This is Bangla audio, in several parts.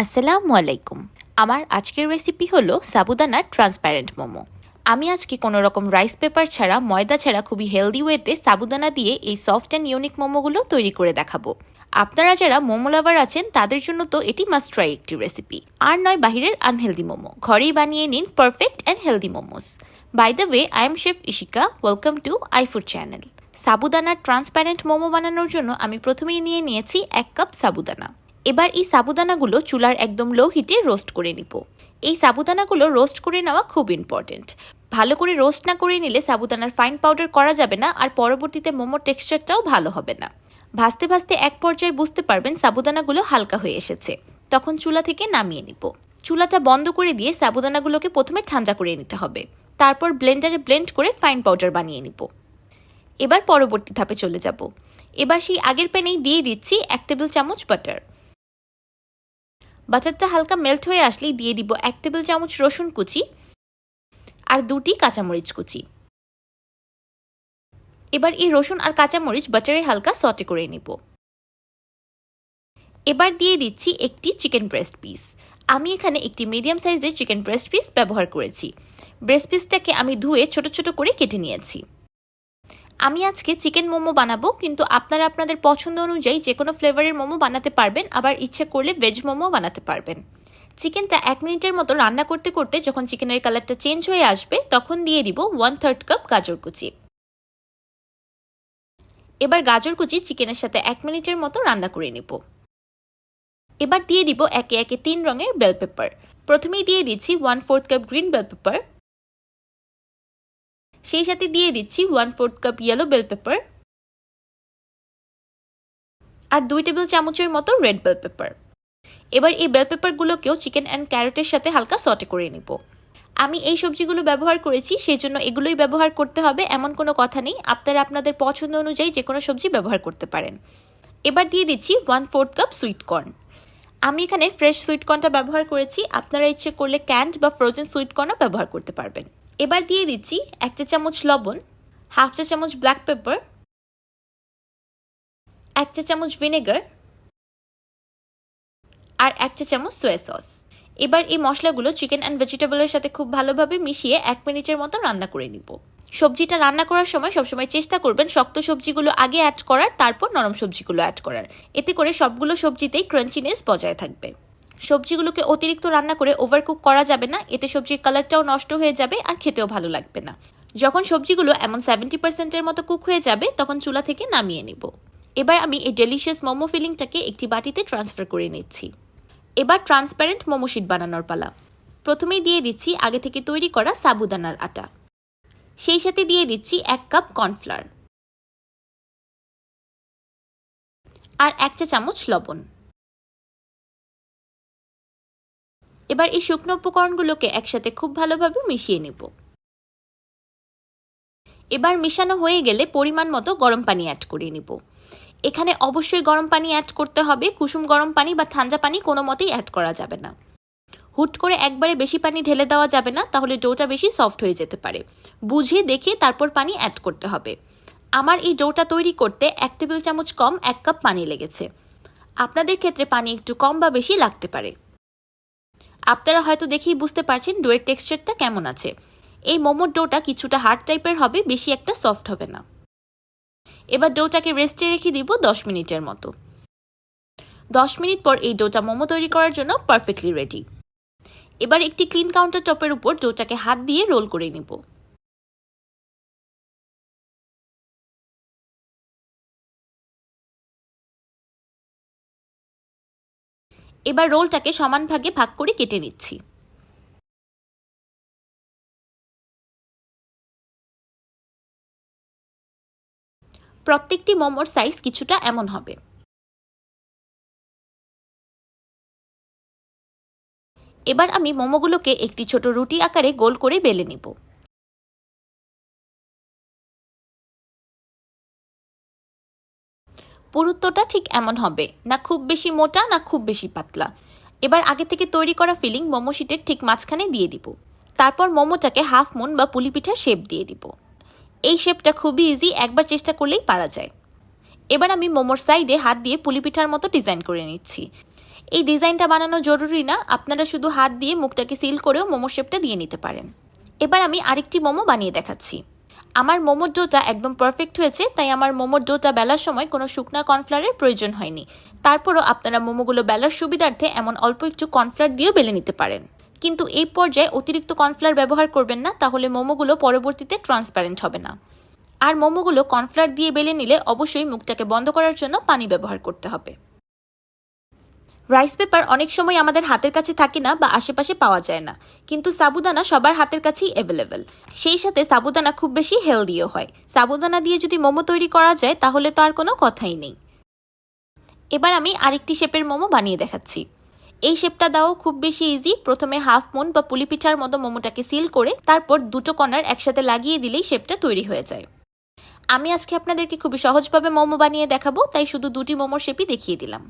আসসালামু আলাইকুম। আমার আজকের রেসিপি হলো সাবুদানার ট্রান্সপ্যারেন্ট মোমো। আমি আজকে কোনো রকম রাইস পেপার ছাড়া, ময়দা ছাড়া খুবই হেলদি ওয়েতে সাবুদানা দিয়ে এই সফট অ্যান্ড ইউনিক মোমোগুলো তৈরি করে দেখাবো। আপনারা যারা মোমো লাভার আছেন, তাদের জন্য তো এটি মাস্ট ট্রাই একটি রেসিপি আর নয়, বাহিরের আনহেলদি মোমো। ঘরেই বানিয়ে নিন perfect and healthy momos by the way I am chef Ishika welcome to iFood channel সাবুদানার transparent momo বানানোর জন্য আমি প্রথমেই নিয়ে নিয়েছি এক কাপ সাবুদানা। এবার এই সাবুদানাগুলো চুলার একদম লো হিটে রোস্ট করে নিব। এই সাবুদানাগুলো রোস্ট করে নেওয়া খুব ইম্পর্টেন্ট ভালো করে রোস্ট না করে নিলে সাবুদানার ফাইন পাউডার করা যাবে না আর পরবর্তীতে মোমোর টেক্সচারটাও ভালো হবে না। ভাজতে ভাজতে এক পর্যায়ে বুঝতে পারবেন সাবুদানাগুলো হালকা হয়ে এসেছে। তখন চুলা থেকে নামিয়ে নিব। চুলাটা বন্ধ করে দিয়ে সাবুদানাগুলোকে প্রথমে ঠান্ডা করে নিতে হবে। তারপর ব্লেন্ডারে ব্লেন্ড করে ফাইন পাউডার বানিয়ে নিব। এবার পরবর্তী ধাপে চলে যাব। এবার সেই আগের প্যানেই দিয়ে দিচ্ছি এক টেবিল চামচ বাটার বাটারটা হালকা মেল্ট হয়ে আসলেই দিয়ে দিব এক টেবিল চামচ রসুন কুচি আর দুটি কাঁচামরিচ কুচি। এবার এই রসুন আর কাঁচামরিচ বাটারে হালকা সটে করে নিব। এবার দিয়ে দিচ্ছি একটি চিকেন ব্রেস্ট পিস আমি এখানে একটি মিডিয়াম সাইজের চিকেন ব্রেস্ট পিস ব্যবহার করেছি। ব্রেস্ট পিসটাকে আমি ধুয়ে ছোট ছোট করে কেটে নিয়েছি। আমি আজকে চিকেন মোমো বানাবো, কিন্তু আপনারা আপনাদের পছন্দ অনুযায়ী যে কোনো ফ্লেভারের মোমো বানাতে পারবেন, আবার ইচ্ছে করলে ভেজ মোমো বানাতে পারবেন। চিকেনটা এক মিনিটের মতো রান্না করতে করতে যখন চিকেনের কালারটা চেঞ্জ হয়ে আসবে, তখন দিয়ে দিব ওয়ান থার্ড কাপ গাজর কুচি। এবার গাজর কুচি চিকেনের সাথে এক মিনিটের মতো রান্না করে নিব। এবার দিয়ে দিব একে একে তিন রঙের বেল পেপার প্রথমেই দিয়ে দিচ্ছি one fourth cup green bell pepper সেই সাথে দিয়ে দিচ্ছি one fourth cup yellow bell pepper আর দুই টেবিল চামচের মতো রেড বেল পেপার এবার এই বেল পেপারগুলোকেও চিকেন অ্যান্ড ক্যারটের সাথে হালকা সটে করে নিব। আমি এই সবজিগুলো ব্যবহার করেছি, সেই জন্য এগুলোই ব্যবহার করতে হবে, এমন কোনো কথা নেই। আপনারা আপনাদের পছন্দ অনুযায়ী যে কোনো সবজি ব্যবহার করতে পারেন। এবার দিয়ে দিচ্ছি ওয়ান ফোর্থ কাপ সুইটকর্ন আমি এখানে ফ্রেশ সুইটকর্নটা ব্যবহার করেছি। আপনারা ইচ্ছে করলে ক্যান্ড বা ফ্রোজেন সুইটকর্নও ব্যবহার করতে পারবেন। এবার দিয়ে দিচ্ছি এক চা চামচ লবণ, হাফ চা চামচ ব্ল্যাক পেপার এক চা চামচ ভিনেগার আর এক চা চামচ সোয়া সস এবার এই মশলাগুলো চিকেন অ্যান্ড ভেজিটেবলের সাথে খুব ভালোভাবে মিশিয়ে এক মিনিটের মতো রান্না করে নিব। সবজিটা রান্না করার সময় সবসময় চেষ্টা করবেন শক্ত সবজিগুলো আগে অ্যাড করার, তারপর নরম সবজিগুলো অ্যাড করার। এতে করে সবগুলো সবজিতেই ক্রাঞ্চিনেস বজায় থাকবে। সবজিগুলোকে অতিরিক্ত রান্না করে ওভারকুক করা যাবে না। এতে সবজির কালারটাও নষ্ট হয়ে যাবে আর খেতেও ভালো লাগবে না। যখন সবজিগুলো এমন সেভেন্টি পার্সেন্টের মতো কুক হয়ে যাবে, তখন চুলা থেকে নামিয়ে নিব। এবার আমি এই ডেলিশিয়াস মোমো ফিলিংটাকে একটি বাটিতে ট্রান্সফার করে নিচ্ছি। এবার ট্রান্সপ্যারেন্ট মোমো শিট বানানোর পালা। প্রথমেই দিয়ে দিচ্ছি আগে থেকে তৈরি করা সাবুদানার আটা। সেই সাথে দিয়ে দিচ্ছি এক কাপ কর্নফ্লাওয়ার আর এক চা চামচ লবণ। এবার এই শুকনো উপকরণগুলোকে একসাথে খুব ভালোভাবে মিশিয়ে নেব। এবার মিশানো হয়ে গেলে পরিমাণ মতো গরম পানি অ্যাড করে নিব। এখানে অবশ্যই গরম পানি অ্যাড করতে হবে, কুসুম গরম পানি বা ঠান্ডা পানি কোনো মতেই অ্যাড করা যাবে না। হুট করে একবারে বেশি পানি ঢেলে দেওয়া যাবে না, তাহলে ডোটা বেশি সফট হয়ে যেতে পারে। বুঝে দেখে তারপর পানি অ্যাড করতে হবে। আমার এই ডোটা তৈরি করতে এক টেবিল চামচ কম এক কাপ পানি লেগেছে। আপনাদের ক্ষেত্রে পানি একটু কম বা বেশি লাগতে পারে। আপনারা হয়তো দেখেই বুঝতে পারছেন ডোয়ের টেক্সচারটা কেমন আছে। এই মোমোর ডোটা কিছুটা হার্ড টাইপের হবে, বেশি একটা সফট হবে না। এবার ডোটাকে রেস্টে রেখে দিব দশ মিনিটের মতো। দশ মিনিট পর এই ডোটা মোমো তৈরি করার জন্য পারফেক্টলি রেডি। এবার একটি ক্লিন কাউন্টার টপের উপর ডোটাকে হাত দিয়ে রোল করে নিব। এবার রোলটাকে সমান ভাগে ভাগ করে কেটে নিচ্ছি। প্রত্যেকটি মোমোর সাইজ কিছুটা এমন হবে। এবার আমি মোমোগুলোকে একটি ছোট রুটি আকারে গোল করে বেলে নিব। পুরুত্বটা ঠিক এমন হবে, না খুব বেশি মোটা, না খুব বেশি পাতলা। এবার আগে থেকে তৈরি করা ফিলিং মোমো শিটের ঠিক মাঝখানে দিয়ে দিব। তারপর মোমোটাকে হাফ মুন বা পুলি পিঠার শেপ দিয়ে দিব। এই শেপটা খুবই ইজি একবার চেষ্টা করলেই পারা যায়। এবার আমি মোমোর সাইডে হাত দিয়ে পুলি পিঠার মতো ডিজাইন করে নিচ্ছি। এই ডিজাইনটা বানানো জরুরি না, আপনারা শুধু হাত দিয়ে মুখটাকে সিল করেও মোমো শেপটা দিয়ে নিতে পারেন। এবার আমি আরেকটি মোমো বানিয়ে দেখাচ্ছি। আমার মোমোর ডোটা একদম পারফেক্ট হয়েছে, তাই আমার মোমোর ডোটা বেলার সময় কোনো শুকনা কর্নফ্লাওয়ারের প্রয়োজন হয়নি। তারপরও আপনারা মোমোগুলো বেলার সুবিধার্থে এমন অল্প একটু কর্নফ্লাওয়ার দিয়েও বেলে নিতে পারেন। কিন্তু এই পর্যায়ে অতিরিক্ত কর্নফ্লাওয়ার ব্যবহার করবেন না, তাহলে মোমোগুলো পরবর্তীতে ট্রান্সপারেন্ট হবে না। আর মোমোগুলো কর্নফ্লাওয়ার দিয়ে বেলে নিলে অবশ্যই মুখটাকে বন্ধ করার জন্য পানি ব্যবহার করতে হবে। রাইস পেপার অনেক সময় আমাদের হাতের কাছে থাকে না বা আশেপাশে পাওয়া যায় না। কিন্তু সাবুদানা সবার হাতের কাছেই অ্যাভেলেবেল সেই সাথে সাবুদানা খুব বেশি হেলদিও হয়। সাবুদানা দিয়ে যদি মোমো তৈরি করা যায়, তাহলে তো আর কোনো কথাই নেই। এবার আমি আরেকটি শেপের মোমো বানিয়ে দেখাচ্ছি। এই শেপটা দাও খুব বেশি ইজি প্রথমে হাফ মুন বা পুলি পিঠার মতো মোমোটাকে সিল করে, তারপর দুটো কর্নার একসাথে লাগিয়ে দিলেই শেপটা তৈরি হয়ে যায়। আমি আজকে আপনাদেরকে খুবই সহজভাবে মোমো বানিয়ে দেখাবো, তাই শুধু দুটি মোমোর শেপই দেখিয়ে দিলাম।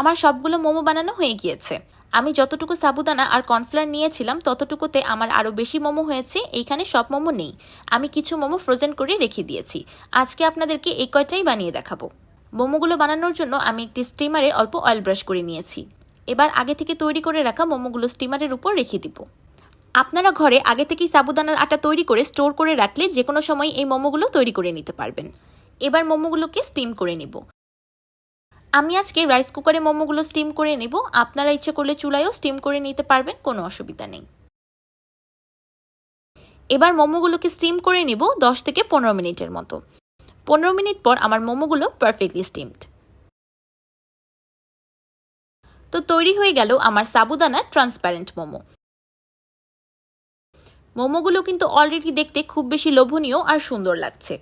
আমার সবগুলো মোমো বানানো হয়ে গিয়েছে। আমি যতটুকু সাবুদানা আর কর্নফ্লাওয়ার নিয়েছিলাম, ততটুকুতে আমার আরও বেশি মোমো হয়েছে, এইখানে সব মোমো নেই। আমি কিছু মোমো ফ্রোজেন করে রেখে দিয়েছি। আজকে আপনাদেরকে এই কয়টাই বানিয়ে দেখাবো। মোমোগুলো বানানোর জন্য আমি একটি স্টিমারে অল্প অয়েল ব্রাশ করে নিয়েছি। এবার আগে থেকে তৈরি করে রাখা মোমোগুলো স্টিমারের উপর রেখে দিব। আপনারা ঘরে আগে থেকেই সাবুদানার আটা তৈরি করে স্টোর করে রাখলে যে কোনো সময় এই মোমোগুলো তৈরি করে নিতে পারবেন। এবার মোমোগুলোকে স্টিম করে নিব। আমি আজকে রাইস কুকারে মোমোগুলো স্টিম করে নেব। আপনারা ইচ্ছে করলে চুলায়ও স্টিম করে নিতে পারবেন, কোনো অসুবিধা নেই। এবার মোমোগুলোকে স্টিম করে নিব দশ থেকে পনেরো মিনিটের মতো। পনেরো মিনিট পর আমার মোমোগুলো পারফেক্টলি স্টিমড তো তৈরি হয়ে গেল আমার সাবুদানা ট্রান্সপ্যারেন্ট মোমো। মোমোগুলো কিন্তু অলরেডি দেখতে খুব বেশি লোভনীয় আর সুন্দর লাগছে।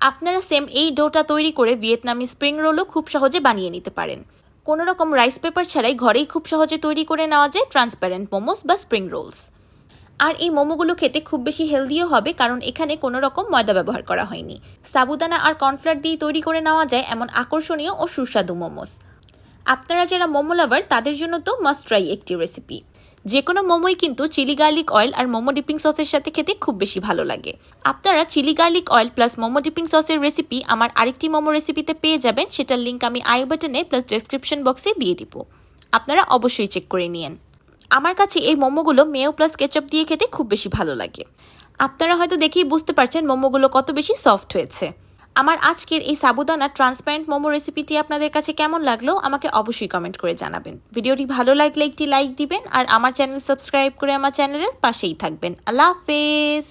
আপনারা সেম এই ডোটা তৈরি করে ভিয়েতনামি স্প্রিং রোলও খুব সহজে বানিয়ে নিতে পারেন। কোনো রকম রাইস পেপার ছাড়াই ঘরেই খুব সহজে তৈরি করে নেওয়া যায় ট্রান্সপ্যারেন্ট মোমোস বা স্প্রিং রোলস। আর এই মোমোগুলো খেতে খুব বেশি হেলদিও হবে কারণ এখানে কোনো রকম ময়দা ব্যবহার করা হয়নি। সাবুদানা আর কর্নফ্লাওয়ার দিয়ে তৈরি করে নেওয়া যায় এমন আকর্ষণীয় ও সুস্বাদু মোমোস। আপনারা যারা মোমো লাভার, তাদের জন্য তো মাস্ট ট্রাই একটি রেসিপি। যে কোনো মোমোই কিন্তু চিলি গার্লিক অয়েল আর মোমো ডিপিং সসের সাথে খেতে খুব বেশি ভালো লাগে। আপনারা chilli garlic oil plus momo dipping সসের রেসিপি আমার আরেকটি মোমো রেসিপিতে পেয়ে যাবেন, সেটার লিঙ্ক আমি আই বাটনে প্লাস ডেসক্রিপশন বক্সে দিয়ে দিব। আপনারা অবশ্যই চেক করে নিয়েন। আমার কাছে এই মোমোগুলো মেও প্লাস কেচাপ দিয়ে খেতে খুব বেশি ভালো লাগে। আপনারা হয়তো দেখেই বুঝতে পারছেন মোমোগুলো কত বেশি সফট হয়েছে। আমার আজকের এই সাবুদানা ট্রান্সপারেন্ট মোমো রেসিপিটি আপনাদের কাছে কেমন লাগল, আমাকে অবশ্যই কমেন্ট করে জানাবেন। ভিডিওটি ভালো লাগলে একটি লাইক দিবেন, আর আমার চ্যানেল সাবস্ক্রাইব করে আমার চ্যানেলের পাশেই থাকবেন। আল্লাহ হাফেজ!